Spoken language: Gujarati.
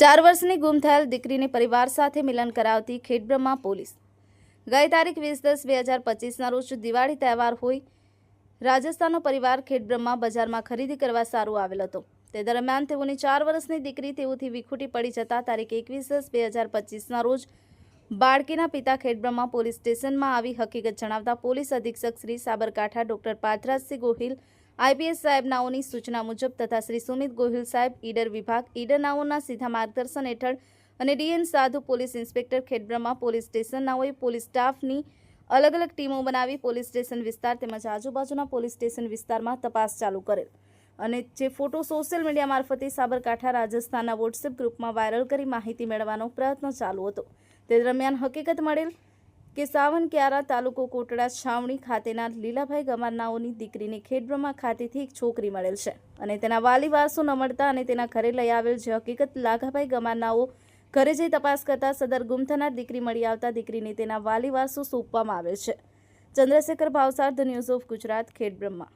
ચાર વર્ષની ગુમ થયેલ દીકરીને પરિવાર સાથે મિલન કરાવતી ખેડબ્રહ્મા પોલીસ. ગઈ તારીખ વીસ દસ બે હજાર પચીસના રોજ દિવાળી તહેવાર હોય, રાજસ્થાનનો પરિવાર ખેડબ્રહ્મા બજારમાં ખરીદી કરવા સારું આવેલ હતો. તે દરમિયાન તેઓની ચાર વર્ષની દીકરી તેઓથી વિખૂટી પડી જતા તારીખ એકવીસ દસ બે હજાર પચીસના રોજ બાળકીના પિતા ખેડબ્રહ્મા પોલીસ સ્ટેશનમાં આવી હકીકત જણાવતા પોલીસ અધિક્ષક શ્રી સાબરકાંઠા ડોક્ટર પાથરાજસિંહ ગોહિલ આઈપીએસ સાહેબનાઓની સૂચના મુજબ તથા શ્રી સુમિત ગોહિલ સાહેબ, ઈડર વિભાગ ઈડરનાઓના સીધા માર્ગદર્શન હેઠળ અને DN Sadhu police inspector Khedbrahma police સ્ટેશનનાઓએ police સ્ટાફની અલગ અલગ ટીમો બનાવી પોલીસ સ્ટેશન વિસ્તાર તેમજ આજુબાજુના પોલીસ સ્ટેશન વિસ્તારમાં તપાસ ચાલુ કરેલ. અને જે ફોટો સોશિયલ મીડિયા મારફતે સાબરકાંઠા, રાજસ્થાનના વોટ્સએપ ગ્રુપમાં વાયરલ કરી માહિતી મેળવવાનો પ્રયત્ન ચાલુ હતો. તે દરમિયાન હકીકત મળેલ કે સાવનકિયારા તાલુકો કોટડા છાવણી ખાતેના લીલાભાઈ ગમારનાઓની દીકરીને ખેડબ્રહ્મા ખાતેથી એક છોકરી મળેલ છે અને તેના વાલી વારસો ન મળતા અને તેના ઘરે લઈ આવેલ જે હકીકત લાઘાભાઈ ગમારનાઓ ઘરે જઈ તપાસ કરતા સદર ગુમ થનાર દીકરી મળી આવતા દીકરીને તેના વાલી વારસો સોંપવામાં આવેલ છે. Chandrashekhar Bhavsar, the news of Gujarat, Khedbrahma.